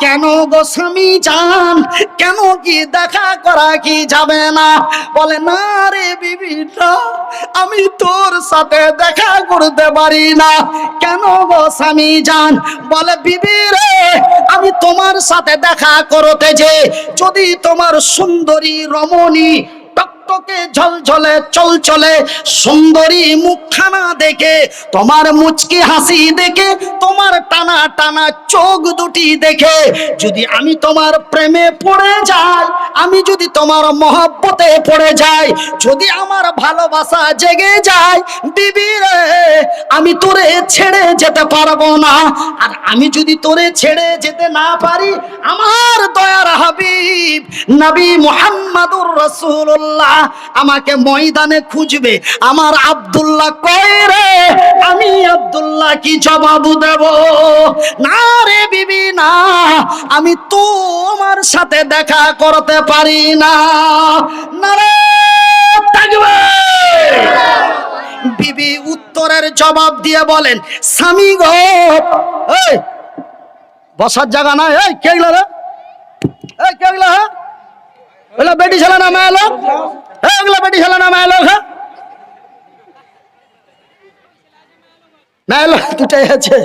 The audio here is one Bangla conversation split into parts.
কেন গো স্বামী যান? কেন কি দেখা করা কি যাবে না? বলে, না রে বিবিটা আমি তোর সাথে দেখা করতে পারি না। কেন গো স্বামী যান? বলে, বিবি রে, আমি তোমার সাথে দেখা করতে যে, যদি তোমার সুন্দরী রমণী টকটকে ঝলঝলে চলচলে, সুন্দরী মুখখানা দেখে, তোমার মুচকি হাসি দেখে, তোমার টানা টানা চোখ দুটি দেখে, যদি আমি তোমার প্রেমে পড়ে যাই, আমি যদি তোমার মহব্বতে পড়ে যাই, যদি আমার ভালোবাসা জেগে যায় বিবি রে, আমি তোরে ছেড়ে যেতে পারব না। আর আমি যদি তোরে ছেড়ে যেতে না পারি, আমার দয়ার হাবিব, নবী মুহাম্মাদুর আমাকে ময়দানে খুঁজবে। আমার আব্দুল্লাহ কই রে, আমি আব্দুল্লাহ কি জবাব দেব? না রে বিবি, না, আমি তোমার সাথে দেখা করতে পারি না। না রে তাকবীর বিবি উত্তরের জবাব দিয়ে বলেন, স্বামী গো বসার জায়গা নাই, এই, কে রে? এই, কে গেল হ্যাঁ? ওগুলা বেটি ছেলে না মেয়ে লোক ওগুলা বেটি ছেলে না মেয়ে লোক হ্যাঁ দুটাই আছে।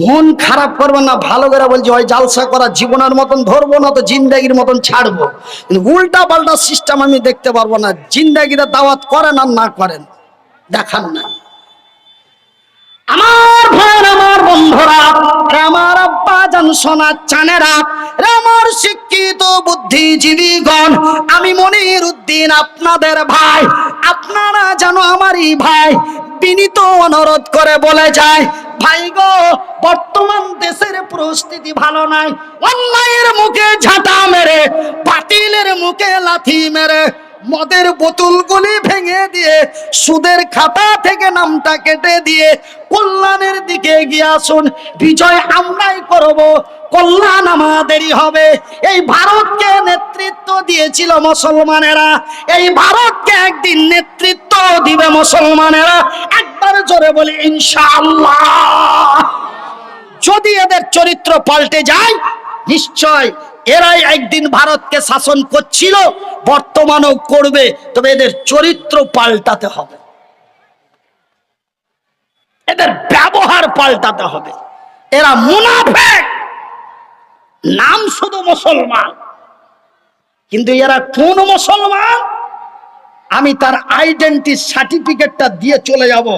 মন খারাপ করবে না, ভালো করে বলছি ওই জালসা করা জীবনের মতন ধরবো, না তো জিন্দাগির মতন ছাড়বো। উল্টা পাল্টা সিস্টেম আমি দেখতে পারব না, জিন্দাগিরা দাওয়াত করেন আর না করেন, দেখান না। আমার ভাইয়ের, আমার বন্ধুরা রে আমার আব্বা জান সোনা চানেরা রে আমার শিক্ষিত বুদ্ধিজীবীগণ, আমি মনির উদ্দিন আপনাদের ভাই। আপনারা যেন আমারই ভাই, বিনীত অনুরোধ করে বলে যায়, ভাই গো, বর্তমান দেশের পরিস্থিতি ভালো নাই। অন্যায়ের মুখে ঝাঁটা মেরে, বাতিলের মুখে লাথি মেরে মদের বোতলগুলি ভেঙে দিয়ে সুদের খাতা থেকে নামটা কেটে দিয়ে কল্যাণের দিকে এগিয়ে আসুন। বিজয় আমরাই করব। কল্যাণ আমাদেরই হবে। এই ভারতকে নেতৃত্ব দিয়েছিল মুসলমানেরা। এই ভারতকে একদিন নেতৃত্ব দিবে মুসলমানেরা। একবার জোরে বলি, ইনশাআল্লাহ। যদি এদের চরিত্র পাল্টে যায়, নিশ্চয় এরাই একদিন ভারতকে শাসন করছিল, বর্তমানেও করবে, তবে এদের চরিত্র পাল্টাতে হবে। এদের ব্যবহার পাল্টাতে হবে। এরা মুনাফে নাম শুধু মুসলমান। কিন্তু এরা কোন মুসলমান? আমি তার আইডেন্টি সার্টিফিকেটটা দিয়ে চলে যাব।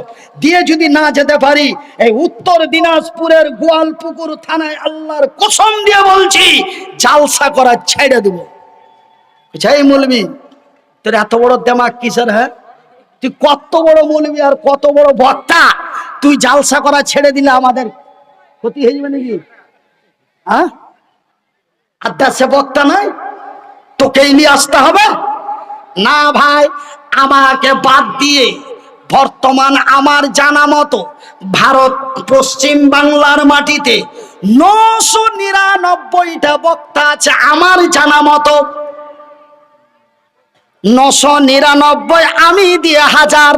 দিয়ে যদি না যেতে পারি, এই উত্তর দিনাজপুরের গোয়ালপুকুর থানায় আল্লাহর কসম দিয়ে বলছি, জালসা করা ছেড়ে দেব। এই মৌলবি, তোর এত বড় দেমাগ কিসের হ্যাঁ? তুই কত বড় মৌলবি আর কত বড় বক্তা? তুই জালসা করা ছেড়ে দিলে আমাদের ক্ষতি হয়ে যাবে নাকি? হ্যাঁ আড্ডা সে বক্তা নয় তোকেই নিয়ে আসতে হবে। না ভাই, আমাকে বাদ দিয়ে বর্তমান আমার জানা মতো ভারত পশ্চিম বাংলার মাটিতে নশো নিরানব্বইটা বক্তা আছে আমার জানা মতো। নশো নিরানব্বই, আমি দিয়ে হাজার,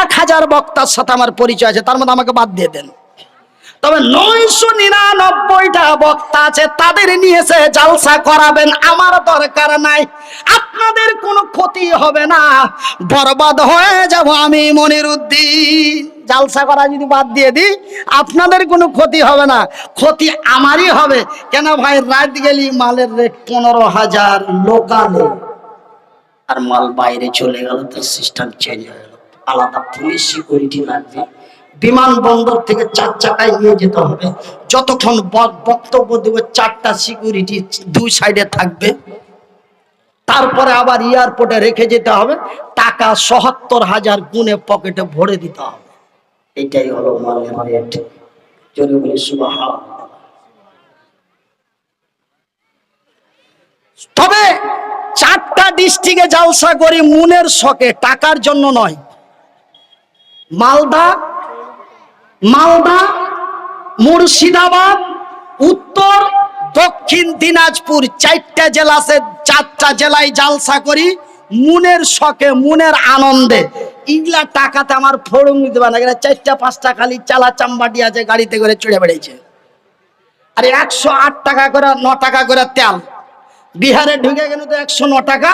এক হাজার বক্তার সাথে আমার পরিচয় আছে, তার মধ্যে আমাকে বাদ দিয়ে দেন। তবে নয়শো নিরানব্বইটা বক্তা আছে, তাদের নিয়ে এসে জালসা করাবেন, আমার দরকার নাই। আপনাদের কোনো ক্ষতি হবে না। বরবাদ হয়ে যাব আমি মনির জালসা করা যদি বাদ দিয়ে দিই, আপনাদের কোনো ক্ষতি হবে না। ক্ষতি আমারই হবে। কেন ভাই, রাত গেলি মালের রেট পনেরো হাজার, লোকালে। আর মাল বাইরে চলে গেল, তার সিস্টেম চেঞ্জ হয়ে গেল। আলাদা পুলিশ সিকিউরিটি লাগবে। বিমানবন্দর থেকে চার চাকায় নিয়ে যেতে হবে। যতক্ষণ বক্তব্য দেবে, চারটা সিকিউরিটি দুই সাইডে থাকবে। তারপরে আবার এয়ারপোর্টে রেখে যেতে হবে। টাকা সহাত্তর হাজার গুণে পকেটে ভরে দিতে হবে। এটাই হলো তবে চারটা ডিস্ট্রিক্টে জালসা করি মুনের শখে, টাকার জন্য নয়। মালদা মালদা, মুর্শিদাবাদ, উত্তর, দক্ষিণ দিনাজপুর চারটা জেলা আছে, চারটা জেলায় জালসা করি, মুনের শখে, মুনের আনন্দে। ইগলা টাকাতে আমার ফোড়ং পারে না চারটা, পাঁচটা খালি চালা চাম্বাটি আছে, গাড়িতে করে চড়ে বেড়েছে আর একশো আট টাকা করে, ন টাকা করে তেল। বিহারে ঢুকে গেল তো একশো ন টাকা,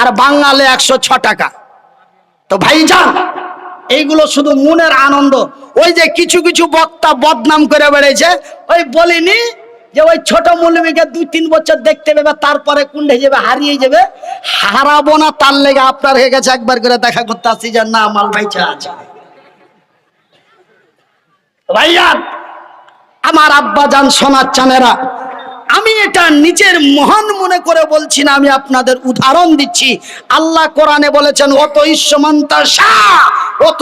আর বাঙালে একশো ছ টাকা। তো ভাইজান এইগুলো শুধু মনের আনন্দ। ওই যে কিছু কিছু বক্তা বদনাম করে বেড়েছে ওই বলিনি যে ওই ছোট মৌলবীকে দুই তিন বছর দেখতে পাবে, তারপরে কুন্ডে যাবে, হারিয়ে যাবে। হারাবো না, তার লেগে আপনার হয়ে গেছে একবার করে দেখা করতে আসছি যে না, মাল ভাইচা আছে। ভাইয়ান আমার আব্বা যান, সোনার চানেরা। আমি এটা নিজের মহান মনে করে বলছি না, আমি আপনাদের উদাহরণ দিচ্ছি। আল্লাহ কোরআনে বলেছেন অত ঈশ্বমন্তা শাহ অত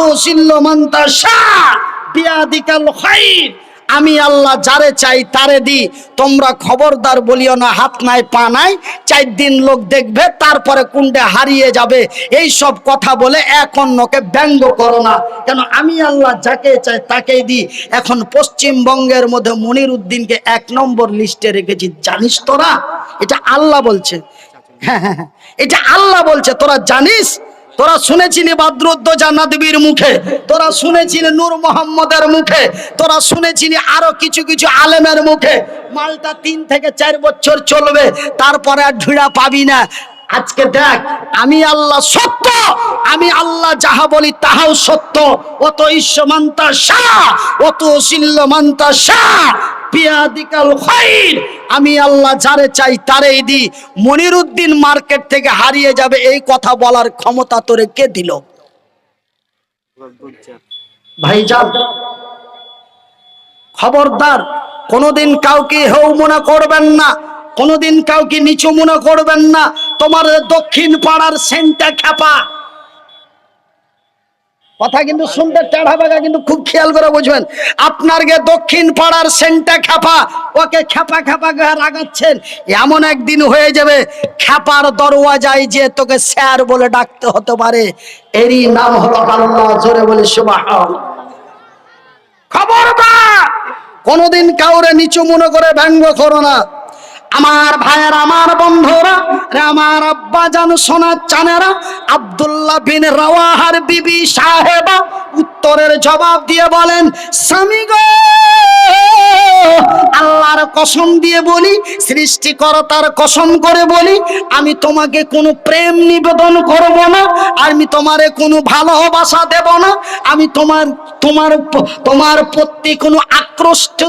খাইর আমি আল্লাহ যারে চাই তারে দি। তোমরা খবরদার বলিও না, হাত নাই, পা নাই। চার দিন লোক দেখবে, তারপরে কুণ্ডে হারিয়ে যাবে। এই সব কথা বলে এক অন্যকে ব্যঙ্গ করো না। কেন আমি আল্লাহ যাকে চাই তাকেই দি। এখন পশ্চিমবঙ্গের মধ্যে মনির উদ্দিনকে এক নম্বর লিস্টে রেখেছি, জানিস তোরা? এটা আল্লাহ বলছে। হ্যাঁ হ্যাঁ হ্যাঁ। এটা আল্লাহ বলছে, তোরা জানিস? তোরা শুনেছিলি বাদ্রুদ্দোজা নদীর মুখে? তোরা শুনেছিলি নূর মোহাম্মদের মুখে? তোরা শুনেছিলি আরও কিছু কিছু আলেমের মুখে? মালটা তিন থেকে চার বছর চলবে, তারপরে আর ঢুড়া পাবি না। আজকে দেখ, আমি আল্লাহ সত্য, আমি আল্লাহ যাহা বলি তাহাও সত্য। অত ঈশ্বমান্তা শাহ, অত শিল্লমান্তা শাহ। আমি আল্লাহ যারে চাই তারেই দি মনিরুদ্দিন মার্কেট থেকে হারিয়ে যাবে এই কথা বলার ক্ষমতা তোরে কে দিল? ভাইজান, খবরদার, কোনোদিন কাউকে হেউ মনে করবেন না, কোনোদিন কাউকে নিচু মনে করবেন না। তোমার দক্ষিণ পাড়ার সেন্টা খ্যাপা কথা কিন্তু শুনতে টেढ़া বাগা, কিন্তু খুব খেয়াল করে বুঝবেন। আপনার গে দক্ষিণ পাড়ার সেন্টা খ্যাপা, ওকে খ্যাপা খ্যাপা রাগাচ্ছেন। এমন একদিন হয়ে যাবে, খ্যাপার দরওয়াজায় যে তোকে স্যার বলে ডাকতে হতে পারে। এরই নাম হলো আল্লাহ, জোরে বলে সুবাহ খবরদার! কোনোদিন কাউরে নিচু মনে করে ব্যঙ্গ করো না। আমার ভাইয়ের, আমার বন্ধুরা আমার আব্বা জান সোনার চানেরা, আবদুল্লাহ বিন রাওয়াহার বিবি সাহেবা, উত্তরের জবাব দিয়ে বলেন, স্বামী গো! আল্লাহর কসম দিয়ে বলি, সৃষ্টিকর্তার কসম করে বলি, আমি তোমাকে কোনো প্রেম নিবেদন করব না, আমি তোমারে কোনো ভালোবাসা দেব না, আমি তোমার তোমার তোমার প্রতি কোনো আক্রোষ্ট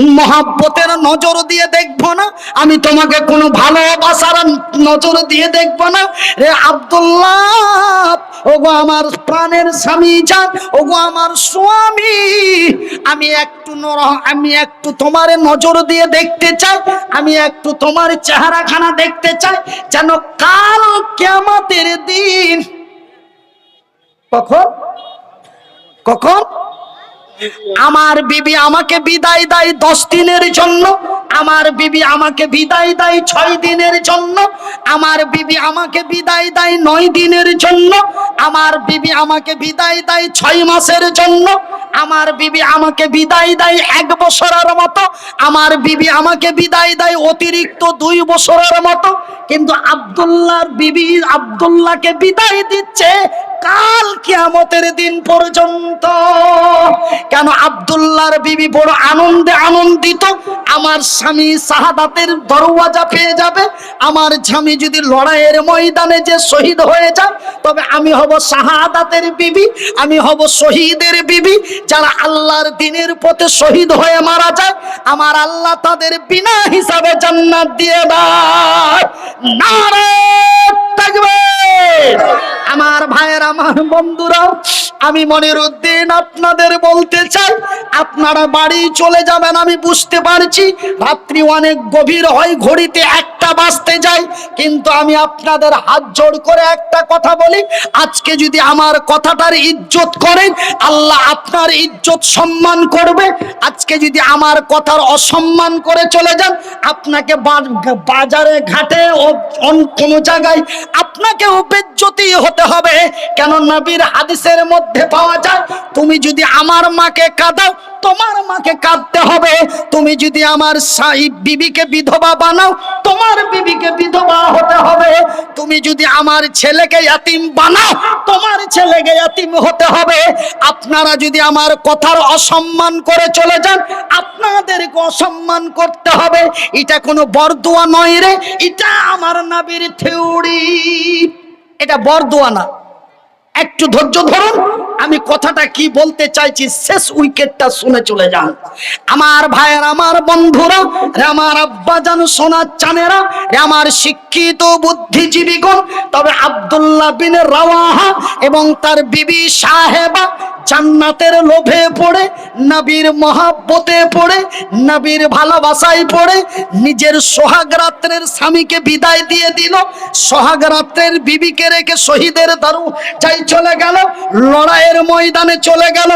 মহাব্বতের নজর দিয়ে দেখব না, আমি তোমাকে কোনো ভালোবাসার নজর দিয়ে দেখব না। রে আব্দুল্লাহ, ওগো আমার প্রাণের স্বামী যান ওগো আমার স্বামী, আমি একটু নর- আমি একটু তোমার নজর দিয়ে দেখতে চাই। আমি একটু তোমার চেহারাখানা দেখতে চাই। যেন কাল কেমাতের দিন। কখন? কখন? আমার বিবি আমাকে বিদায় দেয় দশ দিনের জন্য। আমার বিবি আমাকে বিদায় দেয় ছয় দিনের জন্য। আমার বিবি আমাকে বিদায় দেয় নয় দিনের জন্য। আমার বিবি আমাকে বিদায় দেয় ছয় মাসের জন্য। আমার বিবি আমাকে বিদায় দেয় এক বছরের মতো, আমার বিবি আমাকে বিদায় দেয় অতিরিক্ত দুই বছরের মতো। কিন্তু আব্দুল্লাহর বিবি আব্দুল্লাহকে বিদায় দিচ্ছে কাল কিয়ামতের দিন পর্যন্ত। কেন আব্দুল্লাহর বিবি বড় আনন্দে আনন্দিত? আমার স্বামী শাহাদাতের দরওয়াজা পেয়ে যাবে। আমার স্বামী যদি লড়াইয়ের ময়দানে যে শহীদ হয়ে যায়, তবে আমি হব শাহাদাতের বিবি, আমি হব শহীদের বিবি। যারা আল্লাহর দিনের পথে শহীদ হয়ে মারা যায় আমার আল্লাহ তাদের বিনা হিসাবে জান্নাত দিয়ে দেয় নারে তাকবীর আমার ভাইয়ের, আমার বন্ধুরা আমি মনির উদ্দিন আপনাদের বলতে চাই, আপনারা বাড়ি চলে যাবেন, আমি বুঝতে পারছি। রাত্রি অনেক গভীর হয়, ঘড়িতে একটা বাজতে যায়, কিন্তু আমি আপনাদের হাত জোড় করে একটা কথা বলি। আজকে যদি আমার কথাটার ইজ্জত করেন, আল্লাহ আপনার ইজ্জত সম্মান করবে। আজকে যদি আমার কথার অসম্মান করে চলে যান, আপনাকে বাজারে ঘাটে ও কোনো জায়গায় আপনাকেও বেজ্জতি হতে হবে। কেন নবীর হাদিসের মধ্যে পাওয়া যায়, তুমি যদি আমার মাকে কাঁদাও, তোমার মাকে কাঁদতে হবে। তুমি যদি আমার সাহিব বিবিকে বিধবা বানাও, তোমার বিবিকে বিধবা হতে হবে। তুমি যদি আমার ছেলেকে ইয়াতিম বানাও, তোমার ছেলেকে ইয়াতিম হতে হবে। আপনারা যদি আমার কথার অসম্মান করে চলে যান, আপনাদেরকে অসম্মান করতে হবে। এটা কোনো বরদোয়া নয় রে, এটা আমার নাবির থিওরি। এটা বরদোয়া না একটু ধৈর্য ধরুন, আমি কথাটা কি বলতে চাইছি শেষ উইকেটটা শুনে চলে যান। আমার ভাইয়ের, আমার বন্ধুরা, রে আমার আব্বাজান, সোনার চানেরা, রে আমার শিক্ষিত বুদ্ধিজীবীগণ, তবে আব্দুল্লাহ বিন রাওয়াহা এবং তার বিবি সাহেবা জান্নাতের লোভে পড়ে, নবীর মহাব্বতে পড়ে, নবীর ভালোবাসায় পড়ে, নিজের সোহাগ রাত্রের স্বামীকে বিদায় দিয়ে দিল, সোহাগ রাত্রের বিবিকে রেখে শহীদের দারু চাই চলে গেল, লড়াইয়ের ময়দানে চলে গেল।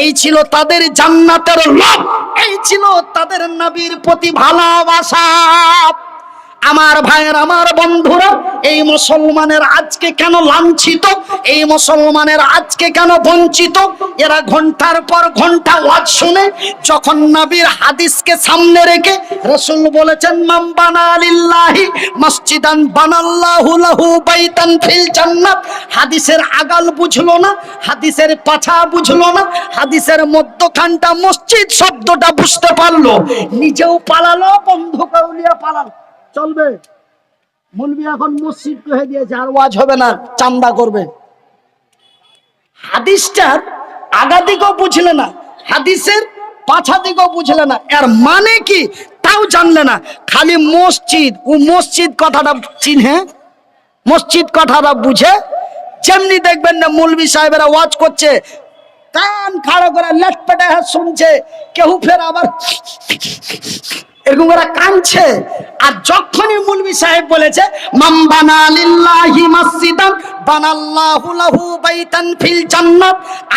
এই ছিল তাদের জান্নাতের লোভ, এই ছিল তাদের নবীর প্রতি ভালোবাসা। আমার ভাইয়ের, আমার বন্ধুরা, এই মুসলমানের আজকে কেন লাঞ্ছিত? এই মুসলমানের আজকে কেন বঞ্চিত? এরা ঘণ্টার পর ঘণ্টা ওয়াজ শুনে যখন নবীর হাদিসকে সামনে রেখে রসুল বলেছেন মাম বানালিল্লাহি মসজিদান বানাল্লাহু লাহু বাইতান ফিল জান্নাত। হাদিসের আগাল বুঝলো না, হাদিসের পাছা বুঝলো না, হাদিসের মধ্যখানটা মসজিদ শব্দটা বুঝতে পারল। নিজেও পালালো বন্ধু কাউলিয়া পালালো। চলবে। মুলবি এখন মসজিদ কহে দিয়েছে, আর ওয়াজ হবে না, চান্দা করবে। হাদিসটার আগা দিকেও বুঝলে না, হাদিসের পাছা দিকেও বুঝলে না, এর মানে কি তাও জানলে না। খালি মসজিদ, ও মসজিদ কথাটা চিনহে, মসজিদ কথাটা বুঝে, যেমনি দেখবেন না মৌলবি সাহেবেরা ওয়াজ করছে, কান খাড়ো করে লেট পেটে শুনছে কেউ ফের আবার এরকম ওরা কাঁদছে। আর যখনই মুলবি সাহেব বলেছে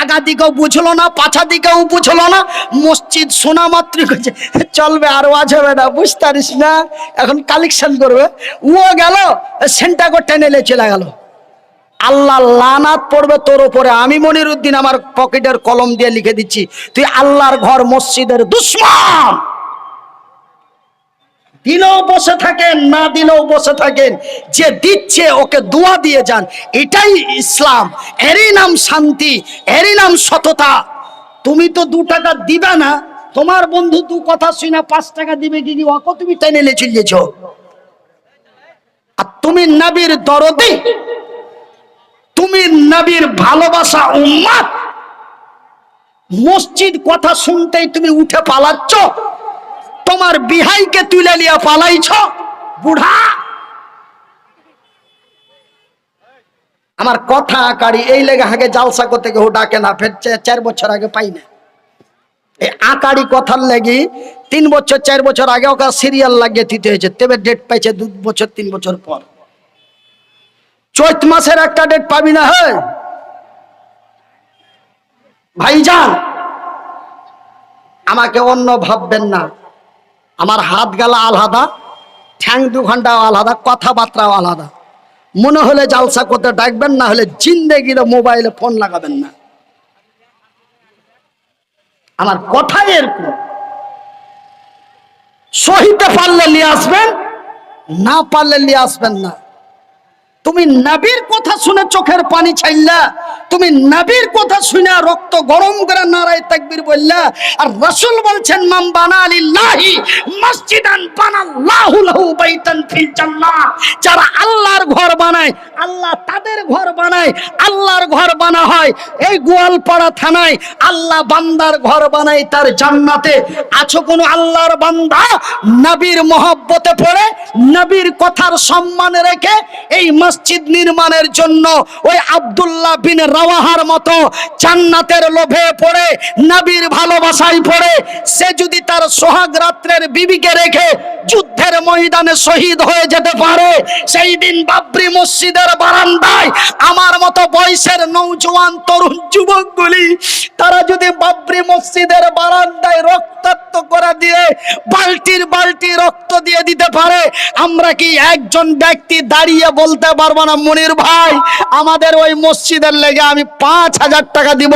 আগা দিকেও বুঝলো না পাছা দিকেও বুঝলো না, মসজিদ কইছে, চলবে আর বুঝতে না? এখন কালেকশন করবে। ও গেল চলে গেল। আল্লাহ লানাত পড়বে তোর ওপরে আমি মনির উদ্দিন আমার পকেটের কলম দিয়ে লিখে দিচ্ছি, তুই আল্লাহর ঘর, মসজিদের দুশ্মন! দিলেও বসে থাকেন, না দিলেও বসে থাকেন, যে দিচ্ছে ওকে দোয়া দিয়ে যান, এটাই ইসলাম। এরই নাম শান্তি, এরই নাম সততা। তুমি তো দু টাকা দিবে না, তোমার বন্ধু দু কথা শুনে পাঁচ টাকা দিবে কি কি ওকে তুমি টেনে লে চলিয়েছ আর তুমি নবীর দরদি, তুমি নবীর ভালোবাসা উম্মাদ। মসজিদ কথা শুনতেই তুমি উঠে পালাচ্ছ। বিহাইকে তুলে লিয়া পালাইছ, বুড়া? আমার কথা আকারি, এই লেগে আগে জালসা করতে কেউ ডাকে না, ফের চার বছর আগে পাই না। এই আকারি কথার লাগি তিন বছর, চার বছর আগে ওকে সিরিয়াল লাগিয়ে দিতে হয়েছে, তবে ডেট পাইছে দু বছর, তিন বছর পর। চৈত মাসের একটা ডেট পাবি না হে ভাইজান, আমাকে অন্য ভাববেন না। আমার হাত গেলা আলাদা, ঠ্যাং দু ঘণ্টা আলাদা, কথাবার্তাও আলাদা। মনে হলে জালসা করতে ডাকবেন, না হলে জিন্দেগিরে মোবাইলে ফোন লাগাবেন না। আমার কথাই এরকম। সহিতে পারলে নিয়ে আসবেন, না পারলে নিয়ে আসবেন না। তুমি নবীর কথা শুনে চোখের পানি ছাইল্লা তুমি নবীর কথা শুনে রক্ত গরম করে নারায় তাকবীর বললা, আর রাসূল বলছেন মাম বানালিল্লাহি মসজিদান বানাল্লাহু লাহু বাইতান ফিল জান্নাহ। যারা আল্লাহর ঘর বানায়, আল্লাহ তাদের ঘর বানায়, আল্লাহর ঘর বানা হয়, এই গোয়ালপাড়া থানায় আল্লাহ বান্দার ঘর বানায় তার জান্নাতে। আছো কোনো আল্লাহর বান্দা? নবীর মহব্বতে পড়ে নবীর কথার সম্মান রেখে এই মসজিদ নির্মাণের জন্য ওই আব্দুল্লাহ বিন রাওয়াহার মতো জান্নাতের লোভে পড়ে, নবীর ভালোবাসায় পড়ে, সে যদি তার সোহাগ রাত্রের বিবিকে রেখে যুদ্ধের ময়দানে শহীদ হয়ে যেতে পারে, সেই দিন বাবরি মসজিদের বারান্দায় আমার মতো বয়সের নৌজওয়ান তরুণ যুবকগুলি, তারা যদি বাবরি মসজিদের বারান্দায় রক্তাক্ত করে দিয়ে, বালতির বালতি রক্ত দিয়ে দিতে পারে, আমরা কি একজন ব্যক্তি দাঁড়িয়ে বলতে পারব না, মনির ভাই। আমাদের ওই মসজিদের লেগে আমি পাঁচ হাজার টাকা দিব।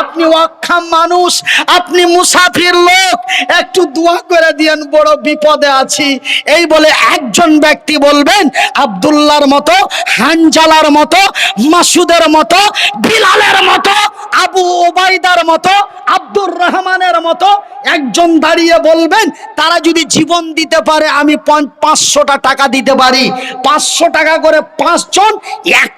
আপনি অক্ষম মানুষ, আপনি মুসাফির লোক। একটু দোয়া করে দিয়েন, বড় বিপদে আছি। এই বলে একজন ব্যক্তি বলবেন আব্দুল্লাহর মতো, হানজালার মতো, মাসুদের মতো, বিলালের মতো, আবু ওবাইদার মতো, আব্দুর রহমানের মতো একজন দাঁড়িয়ে বলবেন, তারা যদি জীবন দিতে পারে, আমি পাঁচশোটা টাকা দিতে পারি। পাঁচশো টাকা করে পাঁচজন এক